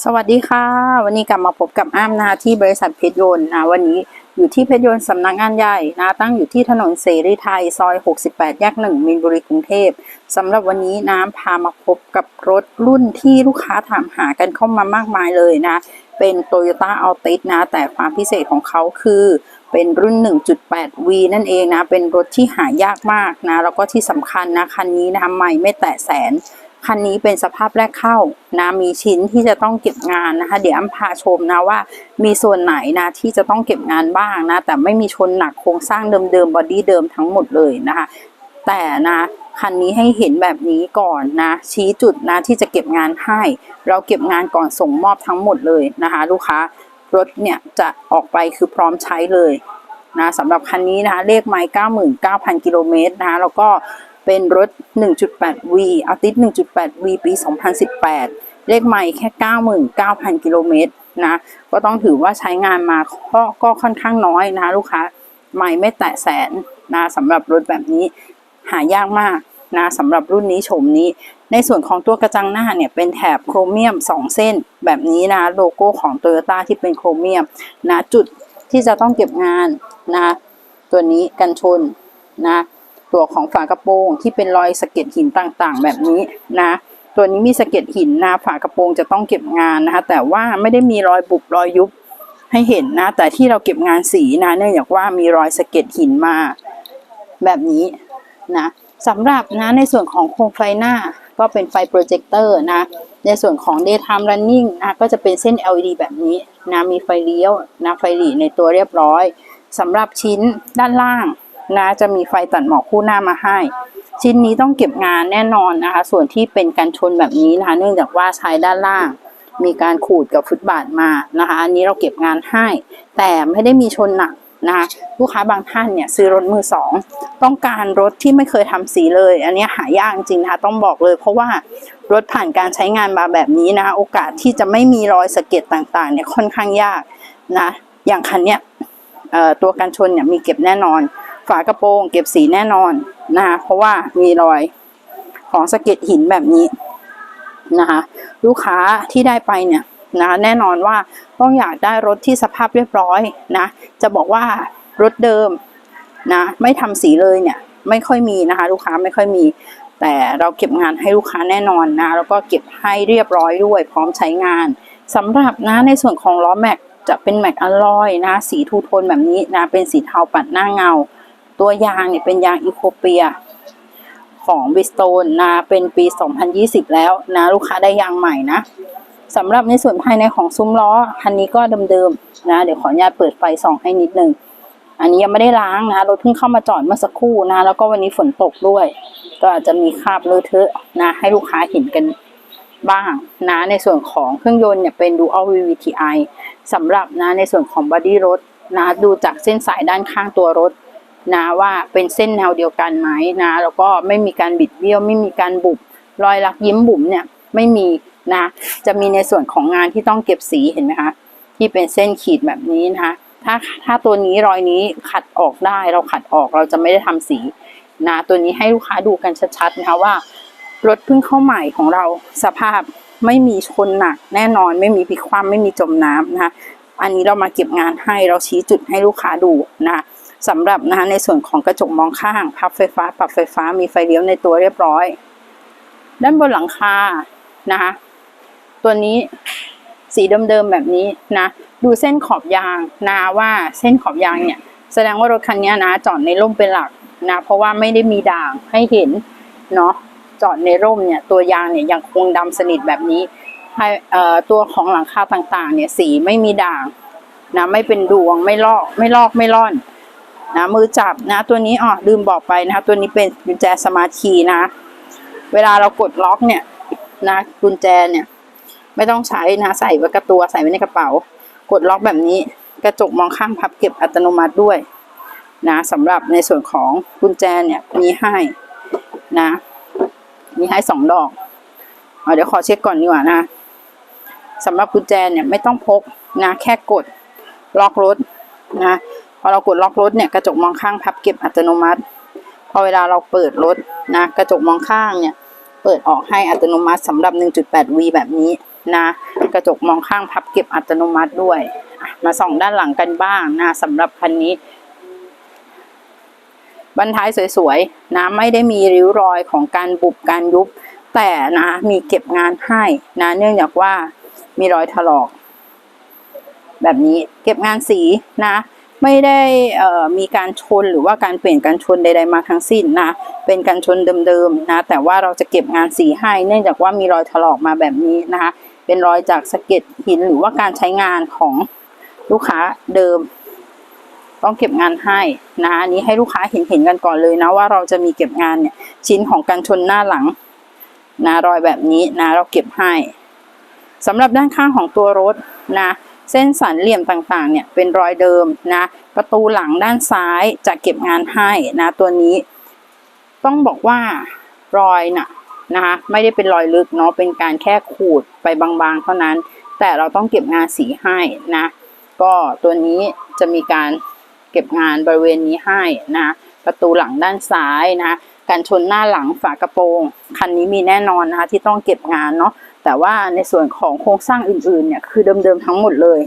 สวัสดีค่ะ วันนี้กลับมาพบกับอ้ามนาที่บริษัทเพชรยนต์นะวันนี้อยู่ที่เพชรยนต์สำนักงานใหญ่นะตั้งอยู่ที่ถนนเสรีไทยซอย 68 แยกหนึ่งมีนบุรีกรุงเทพสำหรับวันนี้น้ำพามาพบกับรถรุ่นที่ลูกค้าถามหากันเข้ามามากมายเลยนะ เป็น Toyota Altis นะ แต่ความพิเศษของเขาคือเป็นรุ่น 1.8V นั่นเองนะ เป็นรถที่หายากมากนะ แล้วก็ที่สำคัญนะ คันนี้นะใหม่ไม่แตะแสน คันนี้เป็นสภาพแรกเข้านะมีชิ้นที่จะต้องเก็บงานนะคะ เดี๋ยวอ้ำพาชมนะว่า มีส่วนไหนนะที่จะต้องเก็บงานบ้างนะ แต่ไม่มีชนหนักโครงสร้างเดิมๆบอดี้เดิมทั้งหมดเลยนะคะ แต่นะคันนี้ให้เห็นแบบนี้ก่อนนะ ชี้จุดนะที่จะเก็บงานให้ เราเก็บงานก่อนส่งมอบทั้งหมดเลยนะคะ ลูกค้ารถเนี่ยจะออกไปคือพร้อมใช้เลยนะสำหรับคันนี้นะคะเลขไมล์99,000 กิโลเมตรนะคะแล้วก็ เป็นรถ 1.8V อาติส 1.8V ปี 2018 เลขไมล์แค่ 99,000 กิโลเมตรนะ ก็ต้องถือว่าใช้งานมาก็ก็ค่อนข้างน้อยนะลูกค้าไมล์ไม่แตะแสนนะสำหรับรถแบบนี้หายากมากนะสำหรับรุ่นนี้โฉมนี้ ในส่วนของตัวกระจังหน้าเนี่ยเป็นแถบโครเมียม 2 เส้นแบบนี้นะโลโก้ของ Toyota ที่เป็นโครเมียมนะจุดที่จะต้องเก็บงานนะตัวนี้กันชนนะ ตัวของฝากระโปรงที่เป็นรอยสะเก็ดหินต่างๆ แบบนี้นะ ตัวนี้มีสะเก็ดหินนะฝากระโปรงจะต้องเก็บงานนะคะแต่ว่าไม่ได้มีรอยบุบรอยยุบให้เห็นนะ แต่ที่เราเก็บงานสีนะเนื่องจากว่ามีรอยสะเก็ดหินมาแบบนี้นะสำหรับนะในส่วนของโคมไฟหน้าก็เป็นไฟโปรเจคเตอร์นะ ในส่วนของ daytime running นะก็จะเป็นเส้น LED แบบนี้นะมีไฟเลี้ยวนะไฟหลีในตัวเรียบร้อยสำหรับชิ้นด้านล่าง นะจะมีไฟตัดหมอกคู่หน้ามาให้ ชิ้นนี้ต้องเก็บงานแน่นอนนะคะ ส่วนที่เป็นการชนแบบนี้นะคะ เนื่องจากว่าใช้ด้านล่าง มีการขูดกับฟุตบาทมานะคะ อันนี้เราเก็บงานให้ แต่ไม่ได้มีชนหนักนะคะลูกค้าบางท่านเนี่ยซื้อรถมือสองต้องการรถที่ไม่เคยทำสีเลย อันนี้หายากจริงนะคะต้องบอกเลย เพราะว่ารถผ่านการใช้งานมาแบบนี้นะคะโอกาสที่จะไม่มีรอยสะเก็ดต่างๆเนี่ยค่อนข้างยากนะอย่างคันเนี้ยตัวกันชนเนี่ยมีเก็บแน่นอน ฝากระโปรงเก็บสีแน่นอนนะคะเพราะว่ามีรอยของสะเก็ดหินแบบนี้นะคะลูกค้าที่ได้ไปเนี่ยนะแน่นอนว่าต้องอยากได้รถที่สภาพเรียบร้อยนะจะบอกว่ารถเดิมนะไม่ทำสีเลยเนี่ยไม่ค่อยมีนะคะลูกค้าไม่ค่อยมี แต่เราเก็บงานให้ลูกค้าแน่นอนนะแล้วก็เก็บให้เรียบร้อยด้วย พร้อมใช้งานสำหรับนะในส่วนของล้อแม็กจะเป็นแม็กอลลอยนะสีทูโทนแบบนี้นะเป็นสีเทาปัดหน้าเงา ตัวยางเนี่ยเป็นยางอีโคเปียของบิสโตนนะเป็นปี 2020 แล้วนะลูกค้าได้ยางใหม่นะสำหรับในส่วนภายในของซุ้มล้อคันนี้ก็เดิมๆนะ เดี๋ยวขออนุญาตเปิดไฟส่องให้นิดนึง อันนี้ยังไม่ได้ล้างนะรถเพิ่งเข้ามาจอดเมื่อสักครู่นะ แล้วก็วันนี้ฝนตกด้วย ก็อาจจะมีคราบเลอะเทอะนะ ให้ลูกค้าเห็นกันบ้างนะในส่วนของเครื่องยนต์เนี่ยเป็น Dual VVTi สำหรับนะในส่วนของบอดี้รถนะดูจากเส้นสายด้านข้างตัวรถ นะว่าเป็นเส้นแนวเดียวกันไหมนะแล้วก็ไม่มีการบิดเบี้ยว ไม่มีการบุบรอยลักยิ้มบุ๋มเนี่ยไม่มีนะจะมีในส่วนของงานที่ต้องเก็บสีเห็นไหมคะที่เป็นเส้นขีดแบบนี้นะคะถ้าถ้าตัวนี้รอยนี้ขัดออกได้เราขัดออกเราจะไม่ได้ทำสีนะตัวนี้ให้ลูกค้าดูกันชัดๆนะคะว่ารถเพิ่งเข้าใหม่ของเราสภาพไม่มีชนหนักแน่นอนไม่มีพิคว่ำไม่มีจมน้ำนะคะอันนี้เรามาเก็บงานให้เราชี้จุดให้ลูกค้าดูนะคะ สำหรับนะคะในส่วนของกระจกมองข้าง พับไฟฟ้า ปรับไฟฟ้ามีไฟเลี้ยวในตัวเรียบร้อย ด้านบนหลังคานะคะตัวนี้สีเดิมๆแบบนี้นะดูเส้นขอบยางนะว่าเส้นขอบยางเนี่ย แสดงว่ารถคันนี้นะจอดในร่มเป็นหลักนะเพราะว่าไม่ได้มีด่างให้เห็นเนาะจอดในร่มเนี่ยตัวยางเนี่ยยังคงดำสนิทแบบนี้ให้เอ่อตัวของหลังคาต่างๆ เนี่ยสีไม่มีด่างนะไม่เป็นดวงไม่ลอกไม่ลอกไม่ล่อน นะมือจับนะ ตัวนี้อ๋อลืมบอกไปนะคะ ตัวนี้เป็นกุญแจสมาร์ทคีย์นะ เวลาเรากดล็อกเนี่ยนะกุญแจเนี่ย ไม่ต้องใช้นะใส่ไว้กับตัวใส่ไว้ในกระเป๋า กดล็อกแบบนี้ กระจกมองข้างพับเก็บอัตโนมัติด้วยนะสำหรับในส่วนของกุญแจเนี่ยมีให้นะ มีให้สองดอกเอเดี๋ยวขอเช็คก่อนดีกว่านะสำหรับกุญแจเนี่ยไม่ต้องพกนะแค่กดล็อกรถนะ พอเรากดล็อกรถเนี่ยกระจกมองข้างพับเก็บอัตโนมัติ พอเวลาเราเปิดรถนะกระจกมองข้างเนี่ยเปิดออกให้อัตโนมัติสำหรับ 1.8V แบบนี้นะกระจกมองข้างพับเก็บอัตโนมัติด้วย มาส่องด้านหลังกันบ้างนะสำหรับคันนี้บันท้ายสวยๆนะไม่ได้มีริ้วรอยของการบุบการยุบ แต่นะมีเก็บงานให้นะเนื่องจากว่ามีรอยถลอก แบบนี้เก็บงานสีนะ ไม่ได้มีการชนหรือว่าการเปลี่ยนการชนใดๆมาทั้งสิ้นนะ เป็นการชนเดิมๆนะ แต่ว่าเราจะเก็บงานสีให้ เนื่องจากว่ามีรอยถลอกมาแบบนี้นะคะ เป็นรอยจากสะเก็ดหินหรือว่าการใช้งานของลูกค้าเดิม ต้องเก็บงานให้นะอันนี้ให้ลูกค้าเห็นเห็นๆกันก่อนเลยนะว่าเราจะมีเก็บงานเนี่ยชิ้นของการชนหน้าหลังนะรอยแบบนี้นะเราเก็บให้สำหรับด้านข้างของตัวรถนะ เส้นสันเหลี่ยมต่างๆเนี่ยเป็นรอยเดิมนะประตูหลังด้านซ้ายจะเก็บงานให้นะตัวนี้ ต้องบอกว่ารอยน่ะนะคะไม่ได้เป็นรอยลึกเนาะเป็นการแค่ขูดไปบางๆ เท่านั้น แต่เราต้องเก็บงานสีให้นะก็ตัวนี้จะมีการเก็บงานบริเวณนี้ให้นะประตูหลังด้านซ้ายนะการชนหน้าหลังฝากระโปรง คันนี้มีแน่นอนนะคะที่ต้องเก็บงานเนาะ แต่ว่าในส่วนของโครงสร้างอื่นๆเนี่ยคือเดิมๆทั้งหมดเลย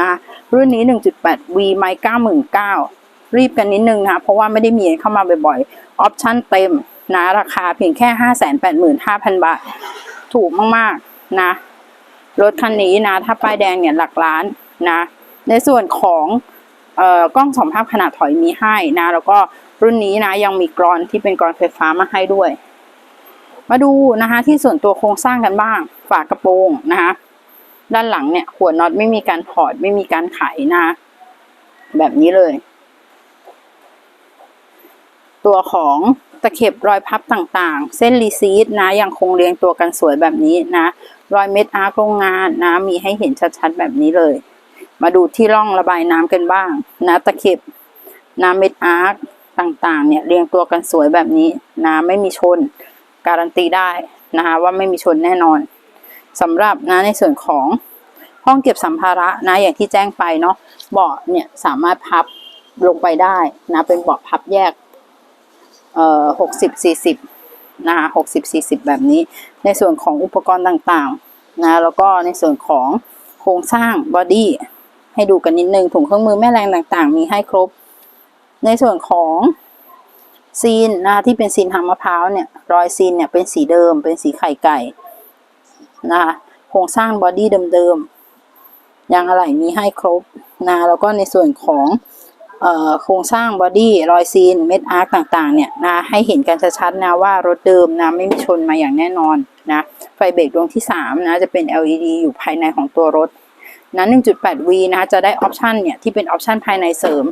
นะรุ่นนี้ 1.8 V ไมค์99,000รีบกันนิดนึงนะคะเพราะว่าไม่ได้มีเข้ามาบ่อยๆ ออปชั่นเต็มนะราคาเพียงแค่ 585,000 บาท ถูกมากๆนะ รถคันนี้นะ ถ้าป้ายแดงเนี่ยหลักล้านนะ ในส่วนของเอ่อกล้องสองภาพขนาดถอยมีให้นะ แล้วก็รุ่นนี้นะยังมีกรอนที่เป็นกรอนไฟฟ้ามาให้ด้วย มาดูนะคะที่ส่วนตัวโครงสร้างกันบ้าง ฝากระโปรงนะคะด้านหลังเนี่ยหัวน็อตไม่มีการถอดไม่มีการไขนะแบบนี้เลย ตัวของตะเข็บรอยพับต่างๆ เส้นรีซีดนะยังคงเรียงตัวกันสวยแบบนี้นะ รอยเม็ดอาร์คโรงงานนะ มีให้เห็นชัดๆแบบนี้เลย มาดูที่ร่องระบายน้ำกันบ้างนะตะเข็บน้ำเม็ดอาร์ต่างๆ เนี่ยเรียงตัวกันสวยแบบนี้นะไม่มีชน การันตีได้นะคะว่าไม่มีชนแน่นอนสำหรับนะในส่วนของห้องเก็บสัมภาระนะอย่างที่แจ้งไปเนาะเบาะเนี่ยสามารถพับลงไปได้นะเป็นเบาะพับแยกเอ่อหกสิบสี่สิบนะคะหกสิบสี่สิบแบบนี้ ในส่วนของอุปกรณ์ต่างๆนะแล้วก็ในส่วนของโครงสร้างบอดี้ให้ดูกันนิดนึงถุงเครื่องมือแม่แรงต่างๆ มีให้ครบ ในส่วนของ ซีนนะคะที่เป็นซีนทางมะพร้าวเนี่ยรอยซีนเนี่ยเป็นสีเดิม เป็นสีไข่ไก่นะคะโครงสร้างบอดี้เดิมๆยางอะไหล่มีให้ครบนะแล้วก็ในส่วนของเอ่อโครงสร้างบอดี้รอยซีนเม็ดอาร์คต่างๆเนี่ยนะให้เห็นกันชัดๆนะว่ารถเดิมนะไม่มีชนมาอย่างแน่นอนนะไฟเบรกดวงที่3นะจะเป็น LED อยู่ภายในของตัวรถนะ 1.8V นะจะได้ออปชันเนี่ยที่เป็นออปชันภายในเสริม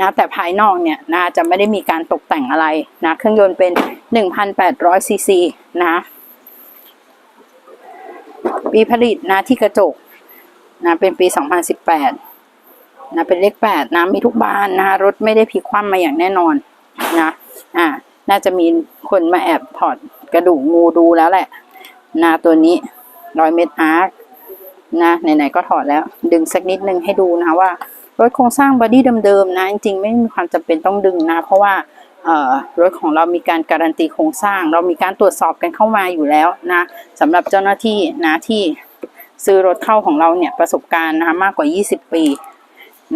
นะแต่ภายนอกเนี่ยนะจะไม่ได้มีการตกแต่งอะไรนะเครื่องยนต์เป็น 1,800ซีซีนะปีผลิตนะที่กระจกนะเป็นปี 2018นะเป็นเลข8นะมีทุกบานนะรถไม่ได้พลิกคว่ำมาอย่างแน่นอนนะอ่าน่าจะมีคนมาแอบถอดกระดูกงูดูแล้วแหละนะตัวนี้ร้อยเมตรอาร์คนะไหนๆก็ถอดแล้ว ดึงสักนิดนึงให้ดูนะว่า รถโครงสร้างบอดี้เดิมๆนะ จริงๆ ไม่มีความจำเป็นต้องดึงนะ เพราะว่ารถของเรามีการการันตีโครงสร้าง เรามีการตรวจสอบกันเข้ามาอยู่แล้วนะสำหรับเจ้าหน้าที่นะที่ซื้อรถเข้าของเราเนี่ยประสบการณ์นะคะมากกว่า 20 ปี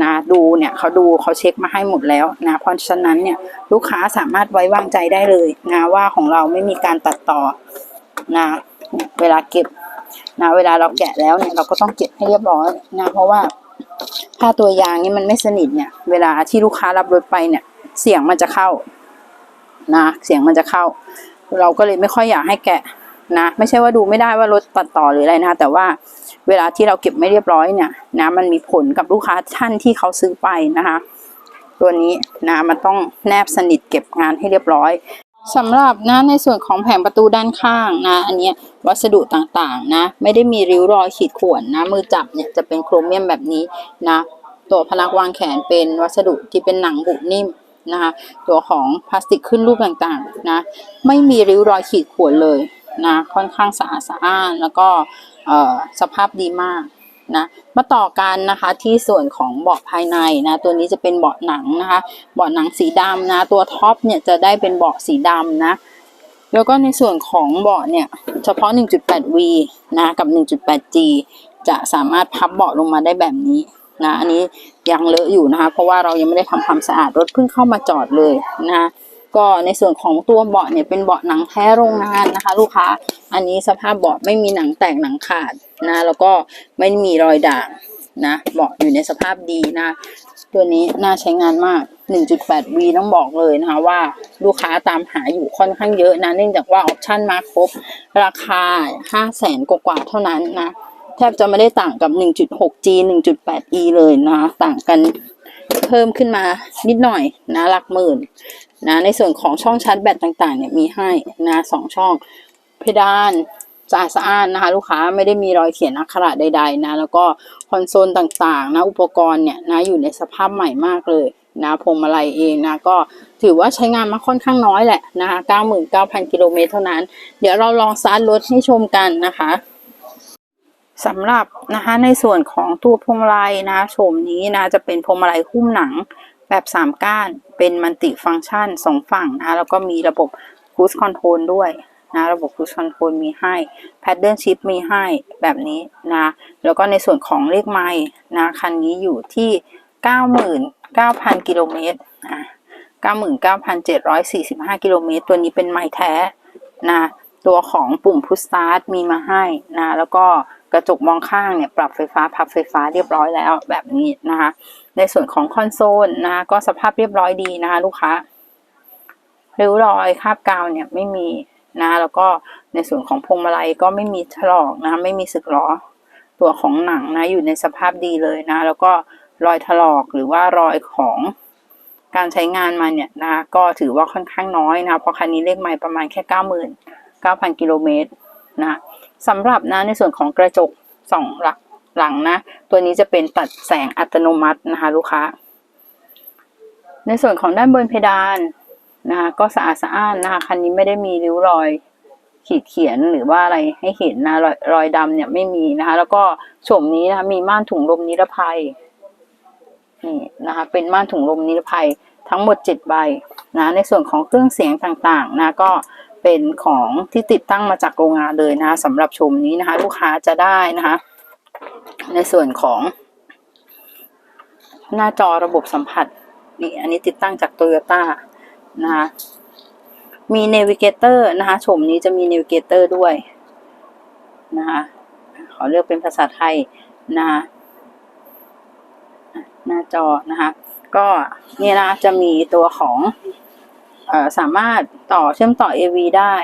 นะดูเนี่ยเขาดูเขาเช็คมาให้หมดแล้วนะเพราะฉะนั้นเนี่ยลูกค้าสามารถไว้วางใจได้เลยนะว่าของเราไม่มีการตัดต่อนะเวลาเก็บนะเวลาเราแกะแล้วเนี่ยเราก็ต้องเก็บให้เรียบร้อยนะเพราะว่า ถ้าตัวยางนี่มันไม่สนิทเนี่ย เวลาที่ลูกค้ารับรถไปเนี่ย เสียงมันจะเข้า นะ เสียงมันจะเข้า เราก็เลยไม่ค่อยอยากให้แกะนะ ไม่ใช่ว่าดูไม่ได้ว่ารถตัดต่อหรืออะไรนะแต่ว่าเวลาที่เราเก็บไม่เรียบร้อยเนี่ยนะมันมีผลกับลูกค้าท่านที่เขาซื้อไปนะคะ ตัวนี้นะมันต้องแนบสนิทเก็บงานให้เรียบร้อย สำหรับนะในส่วนของแผงประตูด้านข้างนะ อันนี้วัสดุต่างๆนะ ไม่ได้มีริ้วรอยขีดข่วนนะ มือจับเนี่ยจะเป็นโครเมียมแบบนี้นะ ตัวพนักวางแขนเป็นวัสดุที่เป็นหนังบุนิ่มนะคะ ตัวของพลาสติกขึ้นรูปต่างๆนะ ไม่มีริ้วรอยขีดข่วนเลยนะ ค่อนข้างสะอาดสะอ้านแล้วก็สภาพดีมาก นะมาต่อกันนะคะที่ส่วนของเบาะภายในนะตัวนี้จะเป็นเบาะหนังนะคะเบาะหนังสีดำนะตัวท็อปเนี่ยจะได้เป็นเบาะสีดำนะแล้วก็ในส่วนของเบาะเนี่ยเฉพาะ 1.8V นะกับ 1.8G จะสามารถพับเบาะลงมาได้แบบนี้นะอันนี้ยังเลอะอยู่นะคะเพราะว่าเรายังไม่ได้ทำความสะอาดรถเพิ่งเข้ามาจอดเลยนะคะ ก็ในส่วนของตัวเบาะเนี่ยเป็นเบาะหนังแท้โรงงานนะคะ ลูกค้า อันนี้สภาพเบาะไม่มีหนังแตกหนังขาดนะ แล้วก็ไม่มีรอยด่างนะเบาะอยู่ในสภาพดีนะ ตัวนี้น่าใช้งานมาก 1.8V ต้องบอกเลยนะคะว่าลูกค้าตามหาอยู่ค่อนข้างเยอะนะ เนื่องจากว่าออปชั่นมาครบ ราคา 5 0 0แสนกว่าเท่านั้นนะ แทบจะไม่ได้ต่างกับ 1.6G 1.8E เลยนะ ต่างกันเพิ่มขึ้นมานิดหน่อยนะหลักหมื่น นะในส่วนของช่องชาร์จแบตต่างๆเนี่ยมีให้นะสองช่องเพดานสะอาดสะอ้านนะคะ ลูกค้าไม่ได้มีรอยเขียนอักขระใด ๆ นะ แล้วก็คอนโซลต่างๆ นะอุปกรณ์เนี่ยนะอยู่ในสภาพใหม่มากเลยนะพวงมาลัยเองนะก็ถือว่าใช้งานมาค่อนข้างน้อยแหละนะคะ99,000 กิโลเมตรเท่านั้น เดี๋ยวเราลองสตาร์ทรถให้ชมกันนะคะสำหรับนะคะในส่วนของตัวพวงมาลัยนะโฉมนี้นะจะเป็นพวงมาลัยหุ้มหนัง แบบสามก้านเป็นมัลติฟังก์ชันสองฝั่งนะแล้วก็มีระบบคูสคอนโทรลด้วยนะระบบคูสคอนโทรลมีให้แพดเดิลชิพมีให้แบบนี้นะแล้วก็ในส่วนของเลขไมล์นะคันนี้อยู่ที่ 99,000 กิโลเมตรอะ99,745 กิโลเมตร ตัวนี้เป็นไม้แท้นะตัวของปุ่มพุชสตาร์ทมีมาให้นะแล้วก็ กระจกมองข้างเนี่ยปรับไฟฟ้าพับไฟฟ้าเรียบร้อยแล้วแบบนี้นะคะ ในส่วนของคอนโซลนะก็สภาพเรียบร้อยดีนะคะลูกค้าริ้วรอยคาบกาวเนี่ยไม่มีนะแล้วก็ในส่วนของพวงมาลัยก็ไม่มีถลอกนะไม่มีสึกหรอตัวของหนังนะอยู่ในสภาพดีเลยนะ แล้วก็รอยถลอกหรือว่ารอยของการใช้งานมาเนี่ยนะก็ถือว่าค่อนข้างน้อยนะเพราะคันนี้เลขไมล์ประมาณแค่เก้าหมื่นเก้าพันกิโลเมตรนะ สำหรับนะในส่วนของกระจกสองหลักหลังนะ ตัวนี้จะเป็นตัดแสงอัตโนมัตินะคะลูกค้า ในส่วนของด้านบนเพดานนะคะก็สะอาดสะอ้านนะคะคันนี้ไม่ได้มีริ้วรอยขีดเขียนหรือว่าอะไรให้เห็นนะรอยรอยดำเนี่ยไม่มีนะคะ แล้วก็โฉมนี้นะคะมีม่านถุงลมนิรภัยนี่นะคะเป็นม่านถุงลมนิรภัยทั้งหมดเจ็ดใบนะในส่วนของเครื่องเสียงต่างๆนะก็ เป็นของที่ติดตั้งมาจากโรงงานเลยนะคะสำหรับชมนี้นะคะ ลูกค้าจะได้นะคะ ในส่วนของ หน้าจอระบบสัมผัสนี่อันนี้ติดตั้งจากโตโยต้านะคะมีเนวิเกเตอร์นะคะชมนี้จะมีเนวิเกเตอร์ด้วยนะคะขอเลือกเป็นภาษาไทยนะคะหน้าจอนะคะ ก็เนี่ยนะจะมีตัวของ สามารถต่อเชื่อมต่อ AV ได้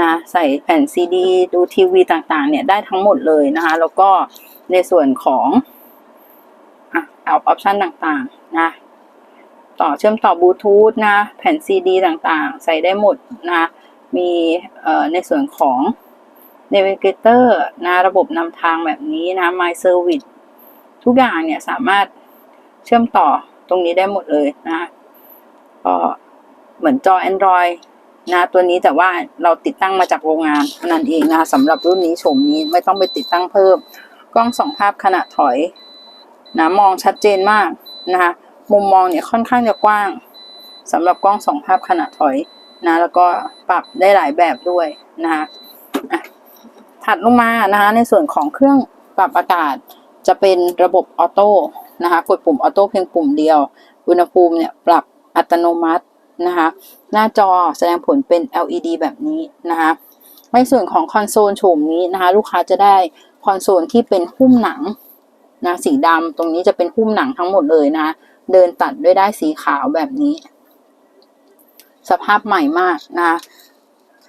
นะใส่แผ่นซีดีดูทีวีต่างๆ เนี่ยได้ทั้งหมดเลยนะคะ แล้วก็ในส่วนของอะเอาออปชันต่างๆนะต่อเชื่อมต่อบลูทูธนะแผ่นซีดีต่างๆ ใส่ได้หมดนะมีเอ่อในส่วนของ Navigator นะระบบนำทางแบบนี้นะ My Service ทุกอย่างเนี่ยสามารถเชื่อมต่อตรงนี้ได้หมดเลยนะก็ เหมือนจอ Android นะตัวนี้แต่ว่าเราติดตั้งมาจากโรงงานนั้นเองนะสำหรับรุ่นนี้โฉมนี้ไม่ต้องไปติดตั้งเพิ่ม กล้องสองภาพขณะถอยนะมองชัดเจนมากนะคะมุมมองเนี่ยค่อนข้างจะกว้างสำหรับกล้องสองภาพขณะถอยนะแล้วก็ปรับได้หลายแบบด้วยนะคะถัดลงมานะคะในส่วนของเครื่องปรับอากาศจะเป็นระบบออโต้นะคะกดปุ่มออโต้เพียงปุ่มเดียว อุณหภูมิเนี่ยปรับอัตโนมัติ นะคะ หน้าจอแสดงผลเป็น LED แบบนี้นะคะ ในส่วนของคอนโซลโฉมนี้นะคะ ลูกค้าจะได้คอนโซลที่เป็นหุ้มหนังนะสีดำตรงนี้จะเป็นหุ้มหนังทั้งหมดเลยนะะเดินตัดด้วยได้สีขาวแบบนี้ สภาพใหม่มากนะ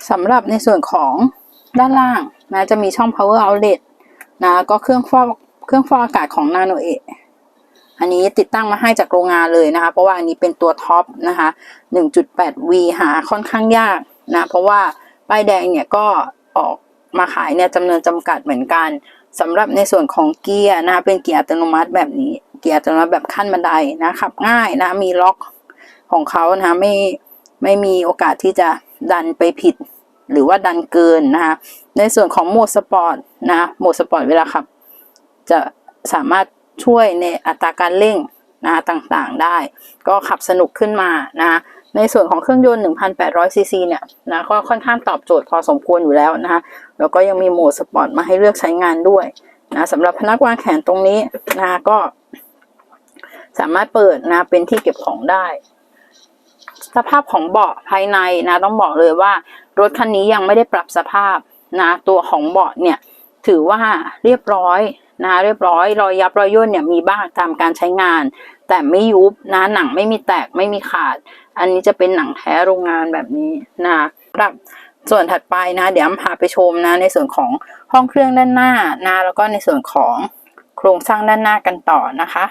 สำหรับในส่วนของด้านล่างนะจะมีช่อง power outlet นะก็เครื่องฟอกเครื่องฟอกอากาศของ Nano e อั อันนี้ติดตั้งมาให้จากโรงงานเลยนะคะ เพราะว่าอันนี้เป็นตัวท็อปนะคะ 1.8V หาค่อนข้างยากนะ เพราะว่าป้ายแดงเนี่ยก็ออกมาขายเนี่ยจำนวนจำกัดเหมือนกันสำหรับในส่วนของเกียร์นะคะเป็นเกียร์อัตโนมัติแบบนี้ เกียร์อัตโนมัติแบบขั้นบันไดนะขับง่ายนะมีล็อกของเขานะคะไม่ไม่มีโอกาสที่จะดันไปผิด หรือว่าดันเกินนะคะในส่วนของโหมดสปอร์ตนะโหมดสปอร์ตเวลาขับ จะสามารถ ช่วยในอัตราการเร่งนะต่างๆได้ ก็ขับสนุกขึ้นมานะในส่วนของเครื่องยนต์ 1,800 ซีซีเนี่ยนะก็ค่อนข้างตอบโจทย์พอสมควรอยู่แล้วนะคะแล้วก็ยังมีโหมดสปอร์ตมาให้เลือกใช้งานด้วยนะสำหรับพนักวางแขนตรงนี้นะก็ สามารถเปิดนะเป็นที่เก็บของได้ สภาพของเบาะภายในนะต้องบอกเลยว่า รถคันนี้ยังไม่ได้ปรับสภาพนะตัวของเบาะเนี่ยถือว่าเรียบร้อย นะเรียบร้อยรอยยับรอยย่นเนี่ยมีบ้างตามการใช้งาน แต่ไม่ยุบนะหนังไม่มีแตกไม่มีขาด อันนี้จะเป็นหนังแท้โรงงานแบบนี้นะครับส่วนถัดไปนะเดี๋ยวอ้ำพาไปชมนะในส่วนของห้องเครื่องด้านหน้านะแล้วก็ในส่วนของโครงสร้างด้านหน้ากันต่อนะคะ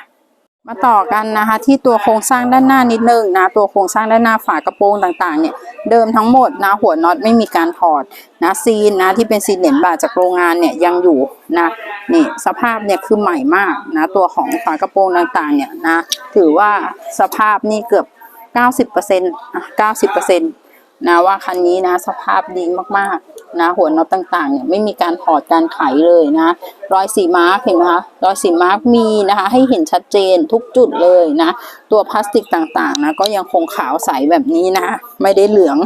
มาต่อกันนะคะที่ตัวโครงสร้างด้านหน้านิดนึงนะตัวโครงสร้างด้านหน้าฝากระโปรงต่างๆเนี่ยเดิมทั้งหมดนะหัวน็อตไม่มีการถอดนะซีนนะที่เป็นซีนเหรียญบาทจากโรงงานเนี่ยยังอยู่นะนี่สภาพเนี่ยคือใหม่มากนะตัวของฝากระโปรงต่างๆเนี่ยนะถือว่าสภาพนี่เกือบ 90%อะ90%น นะว่าคันนี้นะสภาพดีมากๆนะหัวน็อตต่างๆเนี่ยไม่มีการถอดการไขเลยนะรอยสีมาร์กเห็นไหมคะรอยสีมาร์กมีนะคะให้เห็นชัดเจนทุกจุดเลยนะตัวพลาสติกต่างๆนะก็ยังคงขาวใสแบบนี้นะไม่ได้เหลือง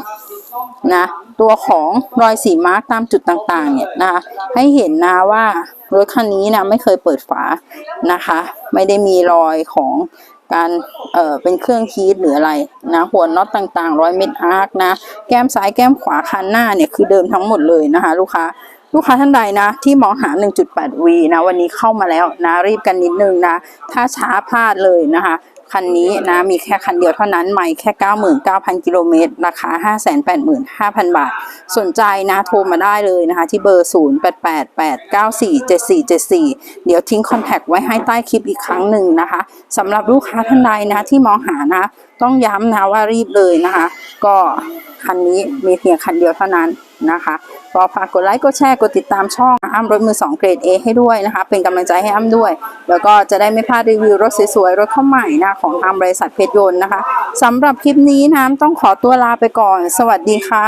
นะตัวของรอยสีมาร์กตามจุดต่างๆเนี่ยนะคะให้เห็นนะว่ารถคันนี้นะไม่เคยเปิดฝานะคะ ไม่ได้มีรอยของ การเอ่อเป็นเครื่องฮีทหรืออะไรนะหัวน็อตต่างๆร้อยเม็ดอาร์คนะ แก้มซ้ายแก้มขวาคันหน้าเนี่ยคือเดิมทั้งหมดเลยนะคะ ลูกค้าลูกค้าท่านใดนะ ที่มองหา 1.8V นะ วันนี้เข้ามาแล้วนะ รีบกันนิดนึงนะ ถ้าช้าพลาดเลยนะคะ คันนี้นะมีแค่คันเดียวเท่านั้นไม่แค่ 99,000 กิโลเมตร ราคา 585,000 บาท สนใจนะโทรมาได้เลยนะคะ ที่เบอร์ 0888947474 เดี๋ยวทิ้งคอนแทคไว้ให้ใต้คลิปอีกครั้งหนึ่งนะคะสำหรับลูกค้าท่านใดนะที่มองหานะ ต้องย้ำนะว่ารีบเลยนะคะ ก็คันนี้มีเพียงคันเดียวเท่านั้น นะคะก็ฝากกดไลค์กดแชร์กดติดตามช่องอ้ำรถมือ 2 เกรด A ให้ด้วยนะคะ เป็นกำลังใจให้อ้ำด้วย แล้วก็จะได้ไม่พลาดรีวิวรถสวยๆรถเข้าใหม่นะของทางบริษัทเพชรยนต์นะคะสำหรับคลิปนี้น้ำต้องขอตัวลาไปก่อน สวัสดีค่ะ